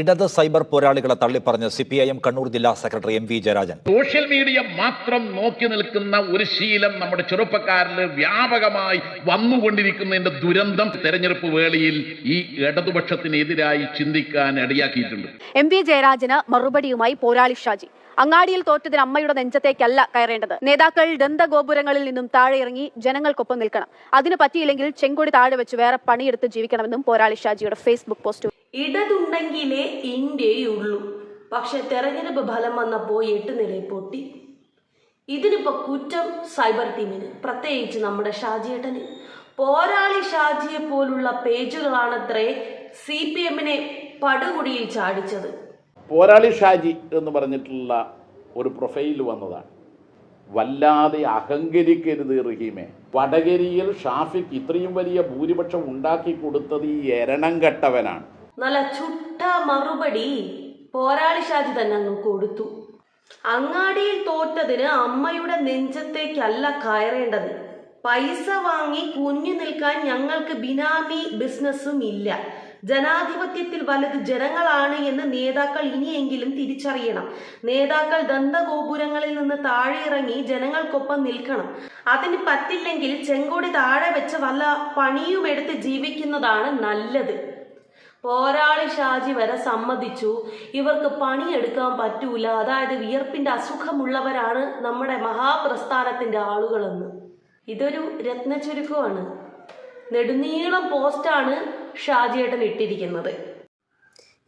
ഇടത് സൈബർ പോരാളികളെ തള്ളിപ്പറഞ്ഞ് C P I M Kannur ജില്ലാ secretary M V Jayarajan. Social media മാത്രം നോക്കി നിൽക്കുന്ന ഒരു ശീലം നമ്മുടെ ചെറുപ്പക്കാരിൽ വ്യാപകമായി വന്നുകൊണ്ടിരിക്കുന്നതിന്റെ ദുരന്തം തെരഞ്ഞെടുപ്പ് വേളയിൽ ഈ ഇടതുപക്ഷത്തിനെതിരായി ചിന്തിക്കാൻ ഇടയാക്കിയിട്ടുണ്ട്. എം വി ജയരാജന് മറുപടിയുമായി പോരാളി ഷാജി. അങ്ങാടിയിൽ തോറ്റതിന് അമ്മയുടെ നെഞ്ചത്തേക്കല്ല കയറേണ്ടത്. നേതാക്കൾ ദന്തഗോപുരങ്ങളിൽ നിന്നും താഴെ ഇറങ്ങി ജനങ്ങൾക്കൊപ്പം നിൽക്കണം. അതിന് പറ്റിയില്ലെങ്കിൽ ചെങ്കൊടി താഴെ വെച്ച് വേറെ പണിയെടുത്ത് ജീവിക്കണമെന്നും പോരാളി ഷാജിയുടെ ഫേസ്ബുക്ക് പോസ്റ്റ് ഇടതുണ്ടെങ്കിലേ ഇന്ത്യയുള്ളൂ. പക്ഷെ തെരഞ്ഞെടുപ്പ് ഫലം വന്നപ്പോൾ എട്ട് നിലയിൽ പൊട്ടി. ഇതിനിപ്പോ കുറ്റം സൈബർ ടീമിന് പ്രത്യേകിച്ച് നമ്മുടെ ഷാജിയേട്ടന്. പോരാളി ഷാജിയെ പോലുള്ള പേജുകളാണത്രേ സി പി എമ്മിനെ പടുകുടിയിൽ ചാടിച്ചത്. പോരാളി ഷാജി എന്ന് പറഞ്ഞിട്ടുള്ള ഒരു പ്രൊഫൈൽ വന്നതാണ്. വല്ലാതെ അഹങ്കരിക്കരുത് റഹീമെ. വടകരയിൽ ഷാഫിക്ക് ഇത്രയും വലിയ ഭൂരിപക്ഷം ഉണ്ടാക്കി കൊടുത്തത് ഈ എരണം കെട്ടവനാണ്. നല്ല ചുട്ട മറുപടി പോരാളി ഷാജി തന്നെ അങ്ങ് കൊടുത്തു. അങ്ങാടിയിൽ തോറ്റതിന് അമ്മയുടെ നെഞ്ചത്തേക്കല്ല കയറേണ്ടത്. പൈസ വാങ്ങി കുഞ്ഞു നിൽക്കാൻ ഞങ്ങൾക്ക് ബിനാമി ബിസിനസ്സും ഇല്ല. ജനാധിപത്യത്തിൽ വലുത് ജനങ്ങളാണ് എന്ന് നേതാക്കൾ ഇനിയെങ്കിലും തിരിച്ചറിയണം. നേതാക്കൾ ദന്തഗോപുരങ്ങളിൽ നിന്ന് താഴെ ഇറങ്ങി ജനങ്ങൾക്കൊപ്പം നിൽക്കണം. അതിന് പറ്റില്ലെങ്കിൽ ചെങ്കോടി താഴെ വെച്ച് വല്ല പണിയുമെടുത്ത് ജീവിക്കുന്നതാണ് നല്ലത്. പോരാളി ഷാജി വരെ സമ്മതിച്ചു. ഇവർക്ക് പണിയെടുക്കാൻ പറ്റൂല. അതായത് വിയർപ്പിന്റെ അസുഖമുള്ളവരാണ് നമ്മുടെ മഹാപ്രസ്ഥാനത്തിന്റെ ആളുകളെന്ന്. ഇതൊരു രത്നചുരുക്കമാണ് നെടുനീളം പോസ്റ്റാണ് ഷാജിയേട്ടൻ ഇട്ടിരിക്കുന്നത്.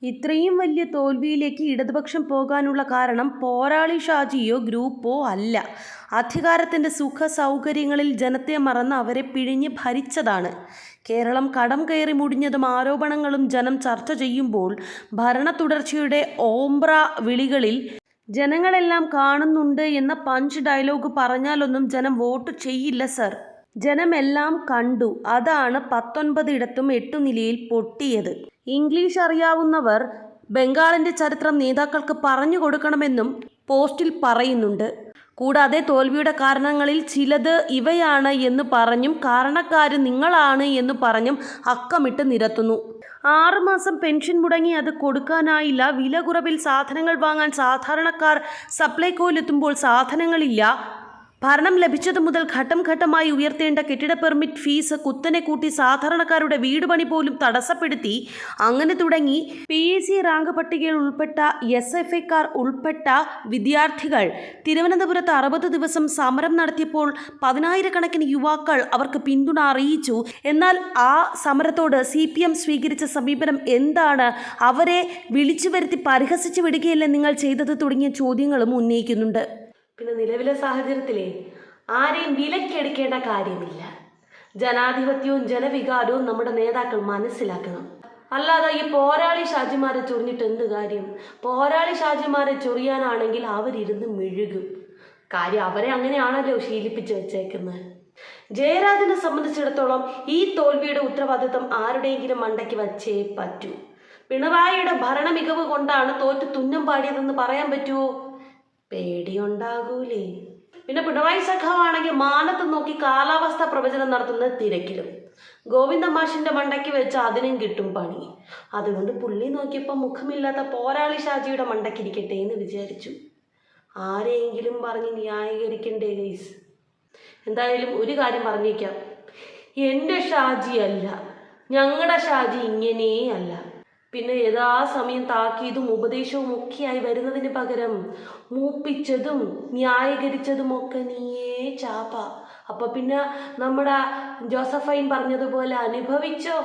ഇത്രയും വലിയ തോൽവിയിലേക്ക് ഇടതുപക്ഷം പോകാനുള്ള കാരണം പോരാളി ഷാജിയോ ഗ്രൂപ്പോ അല്ല. അധികാരത്തിന്റെ സുഖ സൗകര്യങ്ങളിൽ ജനത്തെ മറന്ന് അവരെ പിഴിഞ്ഞ് ഭരിച്ചതാണ്. കേരളം കടം കയറി മുടിഞ്ഞതും ആരോപണങ്ങളും ജനം ചർച്ച ചെയ്യുമ്പോൾ ഭരണ തുടർച്ചയുടെ ഓംബ്ര വിളികളിൽ ജനങ്ങളെല്ലാം കാണുന്നുണ്ട് എന്ന പഞ്ച് ഡയലോഗ് പറഞ്ഞാലൊന്നും ജനം വോട്ട് ചെയ്യില്ല സർ. ജനമെല്ലാം കണ്ടു. അതാണ് പത്തൊൻപതിടത്തും എട്ടു നിലയിൽ പൊട്ടിയത്. ഇംഗ്ലീഷ് അറിയാവുന്നവർ ബംഗാളിന്റെ ചരിത്രം നേതാക്കൾക്ക് പറഞ്ഞു കൊടുക്കണമെന്നും പോസ്റ്റിൽ പറയുന്നുണ്ട്. കൂടാതെ തോൽവിയുടെ കാരണങ്ങളിൽ ചിലത് ഇവയാണ് എന്ന് പറഞ്ഞും കാരണക്കാര് നിങ്ങളാണ് എന്ന് പറഞ്ഞും അക്കമിട്ട് നിരത്തുന്നു. ആറുമാസം പെൻഷൻ മുടങ്ങി അത് കൊടുക്കാനായില്ല. വില കുറവിൽ സാധനങ്ങൾ വാങ്ങാൻ സാധാരണക്കാർ സപ്ലൈകോയിലെത്തുമ്പോൾ സാധനങ്ങളില്ല. ഭരണം ലഭിച്ചതു മുതൽ ഘട്ടം ഘട്ടമായി ഉയർത്തേണ്ട കെട്ടിട പെർമിറ്റ് ഫീസ് കുത്തനെ കൂട്ടി സാധാരണക്കാരുടെ വീട് പണി പോലും തടസ്സപ്പെടുത്തി. അങ്ങനെ തുടങ്ങി പി എസ് സി റാങ്ക് പട്ടികയിൽ ഉൾപ്പെട്ട എസ് എഫ് ഐക്കാർ ഉൾപ്പെട്ട വിദ്യാർത്ഥികൾ. തിരുവനന്തപുരത്ത് അറുപത് ദിവസം സമരം നടത്തിയപ്പോൾ പതിനായിരക്കണക്കിന് യുവാക്കൾ അവർക്ക് പിന്തുണ അറിയിച്ചു. എന്നാൽ ആ സമരത്തോട് സി പി എം സ്വീകരിച്ച സമീപനം എന്താണ്? അവരെ വിളിച്ചു വരുത്തി പരിഹസിച്ചു വിടുകയല്ലേ നിങ്ങൾ ചെയ്തത് തുടങ്ങിയ ചോദ്യങ്ങളും ഉന്നയിക്കുന്നുണ്ട്. പിന്നെ നിലവിലെ സാഹചര്യത്തിലെ ആരെയും വിലക്കെടുക്കേണ്ട കാര്യമില്ല. ജനാധിപത്യവും ജനവികാരവും നമ്മുടെ നേതാക്കൾ മനസ്സിലാക്കണം. അല്ലാതെ ഈ പോരാളി ഷാജിമാരെ ചൊറിഞ്ഞിട്ട് എന്ത് കാര്യം? പോരാളി ഷാജിമാരെ ചൊറിയാനാണെങ്കിൽ അവരിരുന്ന് മെഴുകും. കാര്യം അവരെ അങ്ങനെയാണല്ലോ ശീലിപ്പിച്ച് വെച്ചേക്കുന്നത്. ജയരാജനെ സംബന്ധിച്ചിടത്തോളം ഈ തോൽവിയുടെ ഉത്തരവാദിത്വം ആരുടെയെങ്കിലും മണ്ടയ്ക്ക് വച്ചേ പറ്റൂ. പിണറായിയുടെ ഭരണ മികവ് കൊണ്ടാണ് തോറ്റു തുന്നം പാടിയതെന്ന് പറയാൻ പറ്റുമോ പേടിയുണ്ടാകൂലേ. പിന്നെ പിണറായി സഖാവാണെങ്കിൽ മാനത്ത് നോക്കി കാലാവസ്ഥ പ്രവചനം നടത്തുന്ന തിരക്കിലും. ഗോവിന്ദമാഷിന്റെ മണ്ടയ്ക്ക് വെച്ച് അതിനും കിട്ടും പണി. അതുകൊണ്ട് പുള്ളി നോക്കിയപ്പോൾ മുഖമില്ലാത്ത പോരാളി ഷാജിയുടെ മണ്ടയ്ക്കിരിക്കട്ടെ എന്ന് വിചാരിച്ചു. ആരെയെങ്കിലും പറഞ്ഞ് ന്യായീകരിക്കണ്ടേ ഗൈസ്? എന്തായാലും ഒരു കാര്യം പറഞ്ഞേക്കാം. എന്റെ ഷാജി അല്ല. ഞങ്ങളുടെ ഷാജി ഇങ്ങനേ അല്ല പിന്നെ യഥാസമയം താക്കീതും ഉപദേശവും ഒക്കെയായി വരുന്നതിന് പകരം മൂപ്പിച്ചതും ന്യായീകരിച്ചതും ഒക്കെ നീയേ ചാപ്പ. അപ്പൊ പിന്നെ നമ്മുടെ ജോസഫൈൻ പറഞ്ഞതുപോലെ അനുഭവിച്ചോ?